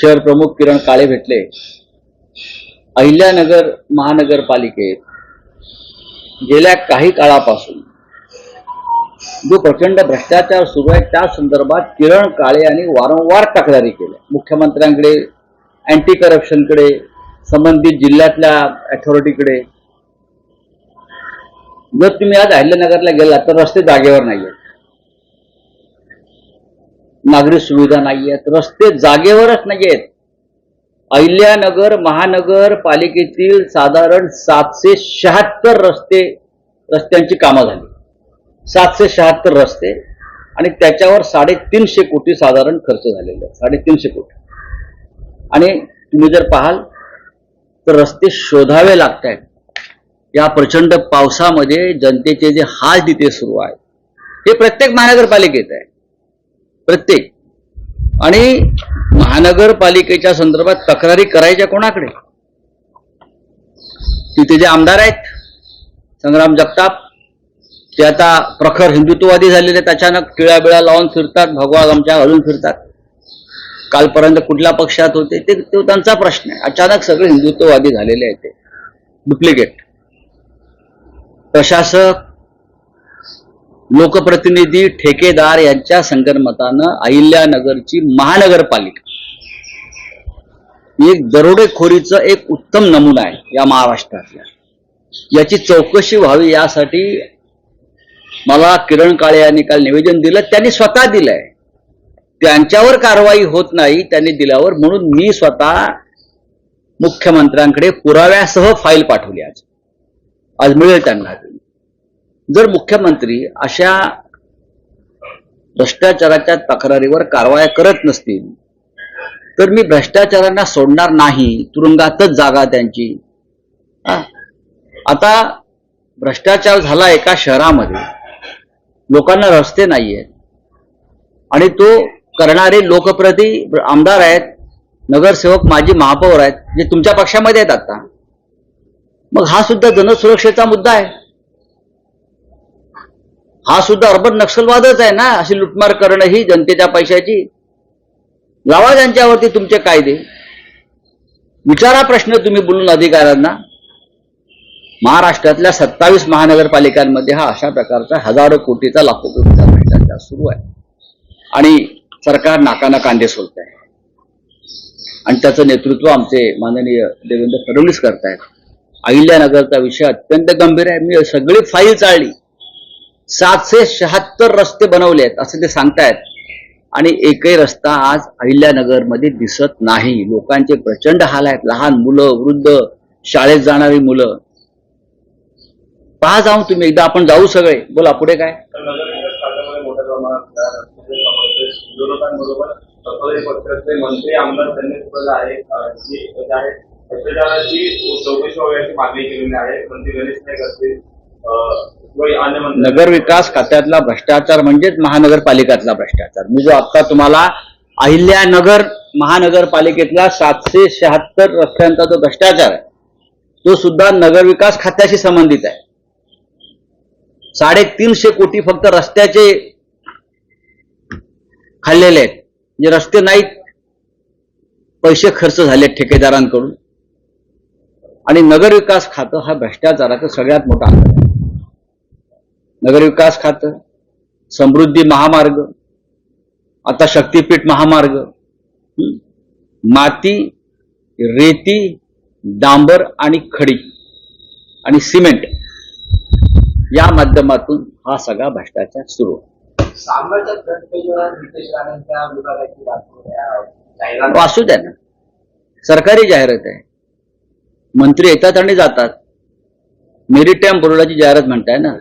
शहर प्रमुख किरण काळे भेटले. अहिल्यानगर महानगरपालिकेत गेल्या काही काळापासून जो प्रचंड भ्रष्टाचार सुरू आहे त्या संदर्भात किरण काळे यांनी वारंवार तक्रारी केल्या. मुख्यमंत्र्यांकडे अँटी करप्शनकडे संबंधित जिल्ह्यातल्या अथॉरिटीकडे जर तुम्ही आज अहिल्यानगरला गेला तर रस्ते जागेवर नाही आहेत नागरी सुविधा नाही आहेत रस्ते जागेवरच नाही आहेत अहिल्यानगर महानगर पालिकेतील साधारण सातशे शहात्तर रस्ते रस्त्यांची कामं झाली. सातशे शहात्तर रस्ते आणि त्याच्यावर साडेतीनशे कोटी साधारण खर्च झालेले आहे. साडेतीनशे कोटी. आणि तुम्ही जर पाहाल तर रस्ते शोधावे लागत आहेत या प्रचंड पावसामध्ये जनतेचे जे हाल तिथे सुरू आहेत हे प्रत्येक महानगरपालिकेत आहे. प्रत्येक. आणि महानगरपालिकेच्या संदर्भात तक्रारी करायच्या कोणाकडे? तिथे जे आमदार आहेत संग्राम जगताप ते आता प्रखर हिंदुत्ववादी झालेले आहेत अचानक किळाबिळा लावून फिरतात भगवा गमच्या घालून फिरतात. कालपर्यंत कुठल्या पक्षात होते ते तो त्यांचा प्रश्न आहे. अचानक सगळे हिंदुत्ववादी झालेले आहेत ते. डुप्लिकेट. प्रशासक लोकप्रतिनिधी ठेकेदार यांच्या संगनमतानं अहिल्यानगरची महानगरपालिका. एक दरोडेखोरीचं एक उत्तम नमुना आहे या महाराष्ट्रातल्या. याची चौकशी व्हावी यासाठी मला किरण काळे यांनी काल निवेदन दिलं. त्यांनी स्वतः दिलंय. त्यांच्यावर कारवाई होत नाही त्यांनी दिल्यावर म्हणून मी स्वतः मुख्यमंत्र्यांकडे पुराव्यासह फाईल पाठवली आज. आज मिळेल त्यांना. जर मुख्यमंत्री अशा भ्रष्टाचाराच्या तक्रारीवर कारवाया करत नसतील तर मी भ्रष्टाचारांना सोडणार नाही तुरुंगातच जागा त्यांची. आता भ्रष्टाचार झाला एका शहरामध्ये लोकांना रस्ते नाहीयेत आणि तो करणारे लोकप्रती आमदार आहेत नगरसेवक माजी महापौर आहेत जे तुमच्या पक्षामध्ये आहेत आता. मग हा सुद्धा जनसुरक्षेचा मुद्दा आहे. हा सुद्धा अर्बन नक्षलवादच आहे ना अशी लुटमार करणं ही जनतेच्या पैशाची. लावा त्यांच्यावरती तुमचे कायदे. विचारा प्रश्न तुम्ही बोलून अधिकाऱ्यांना. महाराष्ट्रातल्या सत्तावीस महानगरपालिकांमध्ये हा अशा प्रकारचा हजारो कोटीचा लाखो कोटीचा भ्रष्टाचार सुरू आहे. आणि सरकार नाकाना कांदे सोलत आहे आणि त्याचं नेतृत्व आमचे माननीय देवेंद्र फडणवीस करतायत. अहिल्यानगरचा विषय अत्यंत गंभीर आहे. मी सगळी फाईल चाळली. सातशे शहात्तर रस्ते बनवले आहेत असं ते सांगतायत. आणि एकही रस्ता आज अहिल्यानगरमध्ये दिसत नाही. लोकांचे प्रचंड हाल आहेत. लहान मुलं वृद्ध शाळेत जाणारी मुलं. पहा जाऊन तुम्ही. एकदा आपण जाऊ सगळे. बोला पुढे काय? मंत्री आमदार त्यांनी मागणी केलेली आहे नगर विकास खात्यातला भ्रष्टाचार म्हणजेच महानगरपालिकातला भ्रष्टाचार. मी जो आता तुम्हाला अहिल्यानगर महानगरपालिकेतला सातशे शहात्तर रस्त्यांचा जो भ्रष्टाचार आहे तो सुद्धा नगर विकास खात्याशी संबंधित आहे. साडेतीनशे कोटी फक्त रस्त्याचे खाल्लेले आहेत. जे रस्ते नाहीत पैसे खर्च झाले ठेकेदारांकडून. आणि नगर विकास खातं हा भ्रष्टाचाराचा सगळ्यात मोठा आधार आहे. नगर विकास खातं समृद्धी महामार्ग आता शक्तीपीठ महामार्ग हं? माती रेती डांबर आणि खडी आणि सिमेंट या माध्यमातून हा सगळा भ्रष्टाचार सुरू. जाहिरात वाचू द्या ना सरकारी जाहिरात आहे मंत्री येतात आणि जातात मेरीटाईम बोर्डाची जाहिरात म्हणताय ना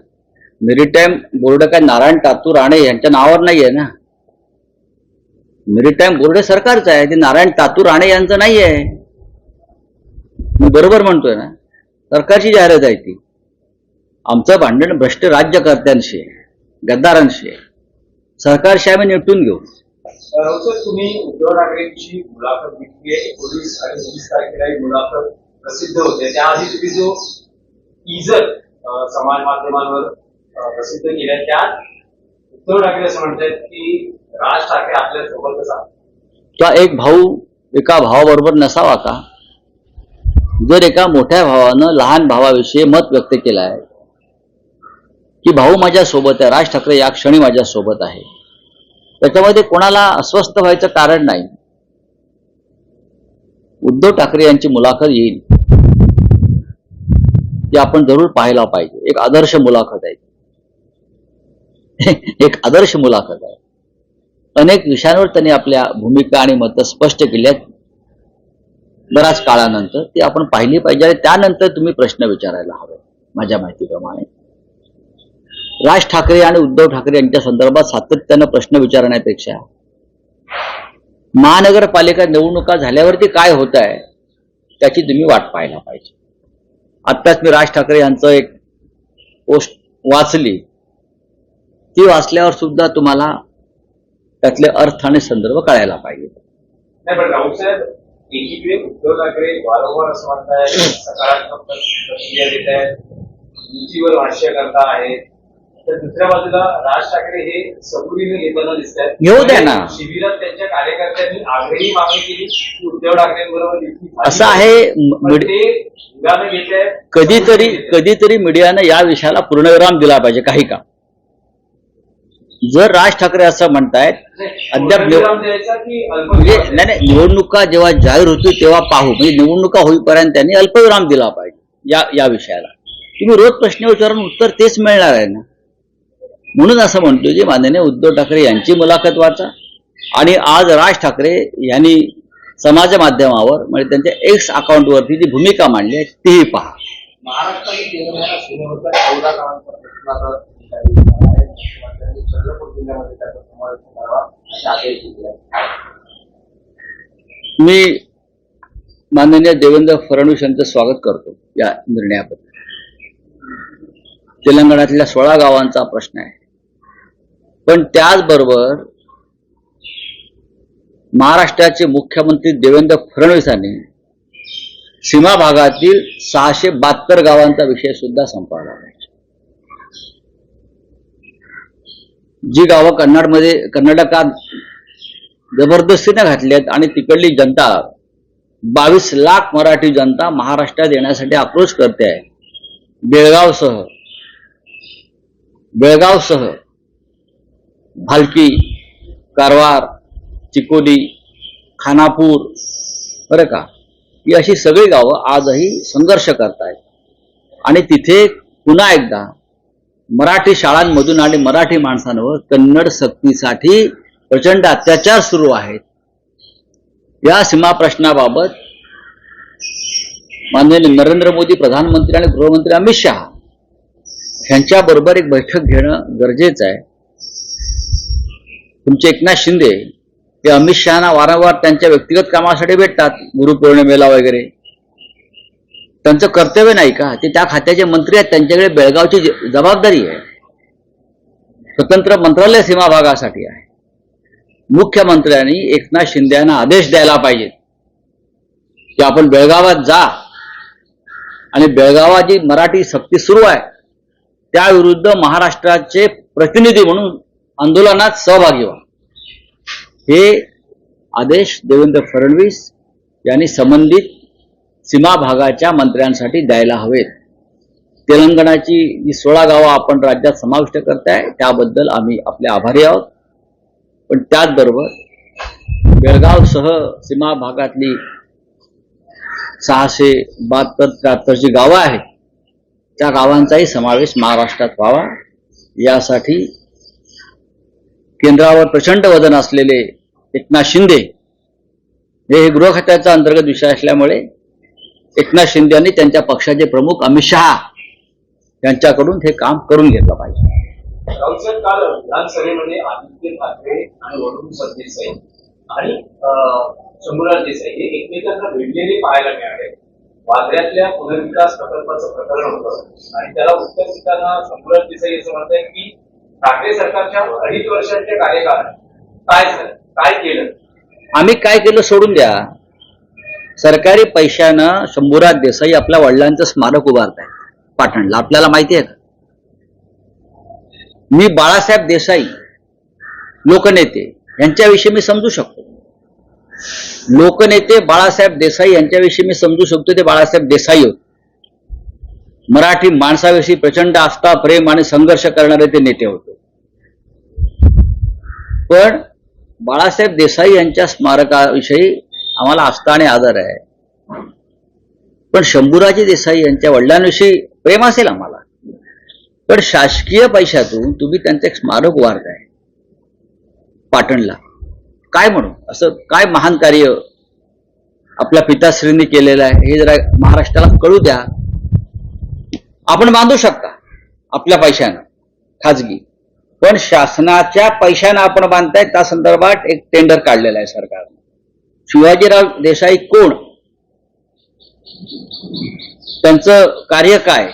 मेरीटाईम बोर्ड काय नारायण तातू राणे यांच्या नावावर नाही आहे ना? मेरीटाईम बोर्ड सरकारचं आहे ते नारायण तातू राणे यांचं नाही आहे मी बरोबर म्हणतोय ना? सरकारची जाहिरात आहे ती. आमचं भांडण भ्रष्ट राज्यकर्त्यांशी आहे गद्दारांशी. आहे सरकारशी आम्ही निपटून घेऊ. तुम्ही उद्धव ठाकरेंची मुलाखत घेतली आहे एकोणीस आणि वीस तारखेला ही मुलाखत प्रसिद्ध होते. त्याआधी तुम्ही जो इजत समाज माध्यमांवर प्रसिद्ध केल्या. त्यात उद्धव ठाकरे असं म्हणतात की राज ठाकरे आपल्या सोबतच किंवा एक भाऊ एका भावाबरोबर नसावा का? जर एका मोठ्या भावानं लहान भावाविषयी मत व्यक्त केलं आहे की भाऊ माझ्या सोबत आहे राज ठाकरे या क्षणी माझ्या सोबत आहे त्याच्यामध्ये कोणाला अस्वस्थ व्हायचं कारण नाही. उद्धव ठाकरे यांची मुलाखत येईल. ती आपण जरूर पाहायला पाहिजे. एक आदर्श मुलाखत आहे एक आदर्श मुलाखत आहे. अनेक विषयांवर त्यांनी आपल्या भूमिका आणि मतं स्पष्ट केल्यात बऱ्याच काळानंतर ती आपण पाहिली पाहिजे आणि त्यानंतर तुम्ही प्रश्न विचारायला हवे माझ्या माहितीप्रमाणे. राज ठाकरे आणि उद्धव ठाकरे यांच्या संदर्भात सातत्यानं प्रश्न विचारण्यापेक्षा महानगरपालिका निवडणुका झाल्यावरती काय होत आहे त्याची तुम्ही वाट पाहायला पाहिजे. आत्ताच मी राज ठाकरे यांचं एक पोस्ट वाचली. ती वाचल्यावर सुद्धा तुम्हाला त्यातले अर्थ आणि संदर्भ कळायला पाहिजे. उद्धव ठाकरे वारंवार असं म्हणताय सकारात्मक प्रतिक्रिया देत आहेत उंचीवर भाष्य करता आहेत तर दुसऱ्या बाजूला राज ठाकरे हे सबुरीने घेताना दिसत आहेत घेऊ द्या ना. शिबिरात त्यांच्या कार्यकर्त्यांनी आग्रही मागणी केली की उद्धव ठाकरेंबरोबर युती झाली असं आहे कधीतरी कधीतरी मीडियानं या विषयाला पूर्णविराम दिला पाहिजे काही का जर राज ठाकरे असं म्हणतायत अद्याप म्हणजे नाही नाही निवडणुका जेव्हा जाहीर होतील तेव्हा पाहू. म्हणजे निवडणुका होईपर्यंत त्यांनी अल्पविराम दिला पाहिजे या या विषयाला. तुम्ही रोज प्रश्न विचारून उत्तर तेच मिळणार आहे ना? म्हणून असं म्हणतो की माननीय उद्धव ठाकरे यांची मुलाखत वाचा आणि आज राज ठाकरे यांनी समाज माध्यमावर म्हणजे त्यांच्या एक्स अकाउंटवरती जी भूमिका मांडली आहे तीही पहा. महाराष्ट्र मी माननीय देवेंद्र फडणवीस यांचं स्वागत करतो या निर्णयाबद्दल. तेलंगणातल्या सोळा गावांचा प्रश्न आहे. पण त्याचबरोबर महाराष्ट्राचे मुख्यमंत्री देवेंद्र फडणवीसांनी सीमा भागातील सहाशे बहात्तर गावांचा विषय सुद्धा संपवला आहे. जी गावं कन्नडमध्ये कर्नाटकात जबरदस्तीने घातली आहेत आणि तिकडली जनता बावीस लाख मराठी जनता महाराष्ट्रात येण्यासाठी आक्रोश करते आहे. बेळगावसह बेळगावसह भालकी कारवार चिकोली खानापूर बरं का ही अशी सगळी गावं आजही संघर्ष करतायत. आणि तिथे पुन्हा एकदा मराठी शाळांमधून आणि मराठी माणसांवर कन्नड सक्तीसाठी प्रचंड अत्याचार सुरू आहेत. या सीमा प्रश्नाबाबत माननीय नरेंद्र मोदी प्रधानमंत्री आणि गृहमंत्री अमित शहा यांच्याबरोबर एक बैठक घेणं गरजेचं आहे. तुमचे एकनाथ शिंदे हे अमित शहाना वारंवार त्यांच्या व्यक्तिगत कामासाठी भेटतात गुरुपौर्णिमेला वगैरे. त्यांचं कर्तव्य नाही का? ते त्या खात्याचे मंत्री आहेत त्यांच्याकडे बेळगावची जबाबदारी आहे. स्वतंत्र मंत्रालय सीमा भागासाठी आहे. मुख्यमंत्र्यांनी एकनाथ शिंदे यांना आदेश द्यायला पाहिजे. की आपण बेळगावात जा. आणि बेळगावात जी मराठी सक्ती सुरू आहे त्याविरुद्ध महाराष्ट्राचे प्रतिनिधी म्हणून आंदोलनात सहभागी व्हा. हे आदेश देवेंद्र फडणवीस यांनी संबंधित सीमा भागाच्या मंत्र्यांसाठी द्यायला हवेत. तेलंगणाची जी सोळा गावं आपण राज्यात समाविष्ट करताय त्याबद्दल आम्ही आपले आभारी आहोत. पण त्याचबरोबर बेळगावसह सीमा भागातली सहाशे बहात्तर त्र्याहत्तर जी गावं आहेत त्या गावांचाही समावेश महाराष्ट्रात व्हावा. यासाठी केंद्रावर प्रचंड वजन असलेले एकनाथ शिंदे हे गृह खात्याचा अंतर्गत विषय असल्यामुळे एकनाथ शिंदे यांनी त्यांच्या पक्षाचे प्रमुख अमित शहा यांच्याकडून हे काम करून घेतलं पाहिजे. काल विधानसभेमध्ये आदित्य ठाकरे आणि वरुण सरदेसाई आणि अं, शंभूराज देसाई हे एकमेकांना भेटलेले पाहायला मिळाले. पुनर्विकास प्रकल्पाचं प्रकरण होतं. आणि त्याला उत्तर देताना शंभूराज देसाई असं की ठाकरे सरकारच्या अडीच वर्षांच्या कार्यकाळात काय काय केलं? आम्ही काय केलं सोडून द्या. सरकारी पैशानं शंभूराज देसाई आपल्या वडिलांचं स्मारक उभारत पाटणला. आपल्याला माहिती आहे का? मी बाळासाहेब देसाई लोकनेते यांच्याविषयी मी समजू शकतो. लोकनेते बाळासाहेब देसाई यांच्याविषयी मी समजू शकतो ते बाळासाहेब देसाई होते. मराठी माणसाविषयी प्रचंड आस्था प्रेम आणि संघर्ष करणारे ते नेते होते. पण बाळासाहेब देसाई यांच्या स्मारकाविषयी आम्हाला आस्था आणि आदर आहे. पण शंभूराजे देसाई यांच्या वडिलांविषयी प्रेम असेल आम्हाला. पण शासकीय पैशातून तुम्ही त्यांचं एक स्मारक उभारताय पाटणला. काय म्हणू? असं काय महान कार्य आपल्या पिताश्रींनी केलेलं आहे हे जरा महाराष्ट्राला कळू द्या. आपण बांधू शकता आपल्या पैशानं खाजगी. पण शासनाच्या पैशानं आपण बांधताय त्या संदर्भात एक टेंडर काढलेला आहे सरकारनं. शिवाजीराव देसाई कोण? त्यांचं कार्य काय?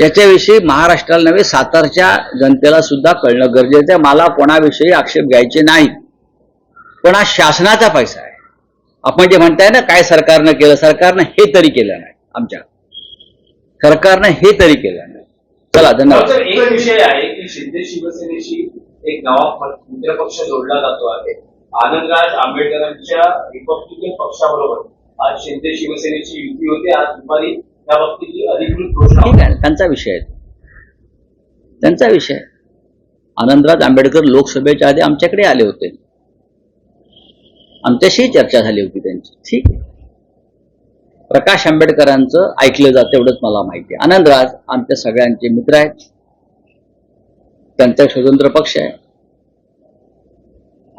याच्याविषयी महाराष्ट्राला नव्हे सातारच्या जनतेला सुद्धा कळणं गरजेचं आहे. मला कोणाविषयी आक्षेप घ्यायचे नाही. पण हा शासनाचा पैसा आहे. आपण जे म्हणताय ना काय सरकारनं केलं सरकारनं हे तरी केलं नाही आमच्या. सरकारनं हे तरी केलं नाही. चला धन्यवाद. एक विषय आहे की शिंदे शिवसेनेशी एक नवा मित्रपक्ष जोडला जातो आहे? आनंदराज आंबेडकरांच्या रिपब्लिकन पक्षाबरोबर आज शिंदे शिवसेनेची युती होते. आज दुपारी त्या बाबतीची अधिकृत घोषणा ठीक आहे. त्यांचा विषय आहे. त्यांचा विषय. आनंदराज आंबेडकर लोकसभेच्या आधी आमच्याकडे आले होते. आमच्याशी चर्चा झाली होती त्यांची. ठीक प्रकाश आंबेडकरांचं ऐकलं जातं एवढंच मला माहिती आहे. आनंदराज आमच्या सगळ्यांचे मित्र आहेत. त्यांचा स्वतंत्र पक्ष आहे.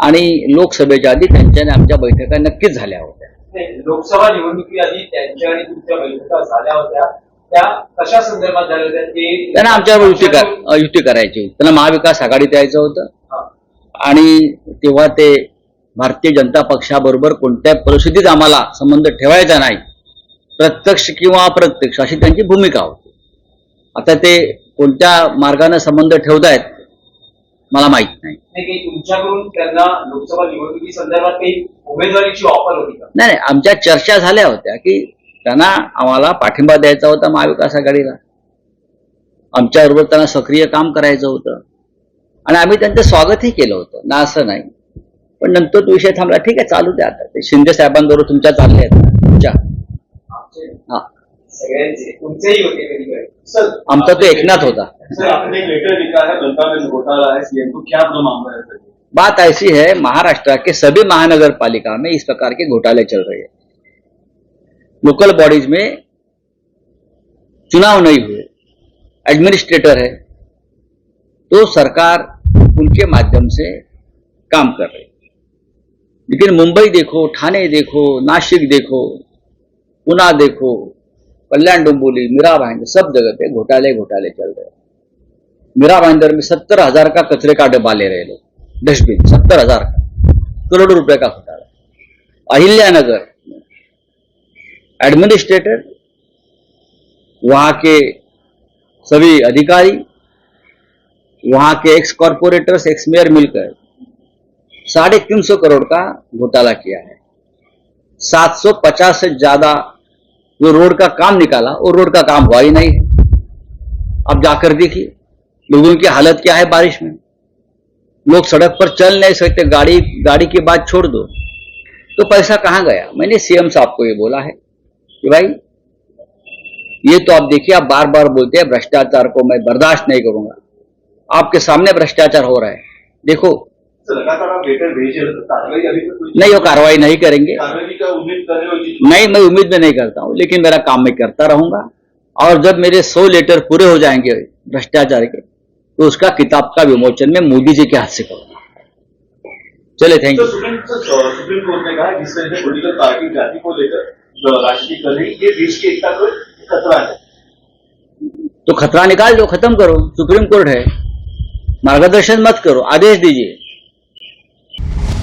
आणि लोकसभेच्या आधी त्यांच्या आमच्या बैठका नक्कीच झाल्या होत्या. लोकसभा निवडणुकीआधी त्यांच्या आणि तुमच्या बैठका झाल्या होत्या. त्या कशा संदर्भात झाल्या होत्या? ते त्यांना आमच्यावर युती कर युती करायची होती. त्यांना महाविकास आघाडीत यायचं होतं. आणि तेव्हा ते भारतीय जनता पक्षाबरोबर कोणत्या परिस्थितीत आम्हाला संबंध ठेवायचा नाही. प्रत्यक्ष किंवा अप्रत्यक्ष अशी त्यांची भूमिका होती. आता ते कोणत्या मार्गाने संबंध ठेवतायत मला माहीत नाही. तुमच्याकडून त्यांना लोकसभा निवडणुकी संदर्भात काही उमेदवारीची ऑफर होती का? नाही नाही, आमच्या चर्चा झाल्या होत्या की त्यांना आम्हाला पाठिंबा द्यायचा होता महाविकास आघाडीला. आमच्याबरोबर त्यांना सक्रिय काम करायचं होतं. आणि आम्ही त्यांचं स्वागतही केलं होतं. ना असं नाही. पण नंतर तो विषय थांबला. ठीक आहे चालू द्या आता. ते शिंदे साहेबांबरोबर तुमच्या चालले आहेत. तुमच्या. हा. सगळ्यांचे तुमचेही होते कधी सर आमचा तो एकनाथ होता। सर आपने एक लेटर लिखा है में घोटाला है सीएम को क्या पूरा मामला है सर? बात ऐसी है महाराष्ट्र के सभी महानगर पालिका में इस प्रकार के घोटाले चल रहे हैं। लोकल बॉडीज में चुनाव नहीं हुए एडमिनिस्ट्रेटर है तो सरकार उनके माध्यम से काम कर रही है। लेकिन मुंबई देखो ठाणे देखो नासिक देखो पुणे देखो कल्याण डोंबिवली मीरा भाईंदर, सब जगह पे घोटाले घोटाले चल रहे मीरा भाईंदर में सत्तर हज़ार का कचरे का डब्बा ले रहे लोग, डस्टबिन, सत्तर हज़ार का, करोड़ों रुपए का घोटाला। अहिल्यानगर एडमिनिस्ट्रेटर वहाँ के सभी अधिकारी, वहाँ के एक्स कॉरपोरेटर्स एक्स मेयर मिलकर साढ़े तीन सौ करोड़ का घोटाला किया है। 750 से ज़्यादा जो रोड का काम निकाला, वो रोड का काम हुआ ही नहीं। अब जाकर देखिए, लोगों की हालत क्या है बारिश में? लोग सड़क पर चल नहीं सकते, गाड़ी गाड़ी की बात छोड़ दो। तो पैसा कहाँ गया? मैंने सीएम साहब को ये बोला है कि भाई, ये तो आप देखिए, आप बार बार बोलते हैं, भ्रष्टाचार को मैं बर्दाश्त नहीं करूँगा। आपके सामने भ्रष्टाचार हो रहा है। देखो लगातार आप लेटर भेजे तो कार्रवाई अभी तक नहीं वो कार्रवाई नहीं करेंगे। कार्रवाई का उम्मीद कर रहे हो नहीं मैं उम्मीद में नहीं करता हूँ लेकिन मेरा काम मैं करता रहूँगा। और जब मेरे सौ लेटर पूरे हो जाएँगे भ्रष्टाचार के तो उसका किताब का विमोचन मैं मोदी जी के हाथ से करूँगा। चले थैंक यू सुप्रीम कोर्ट ने कहा जिस तरह से पोलिटिकल पार्टी जाति को लेकर जो राजनीति कर रही ये देश की एकता को खतरा है। तो खतरा निकाल दो खत्म करो। सुप्रीम कोर्ट है। मार्गदर्शन मत करो आदेश दीजिए।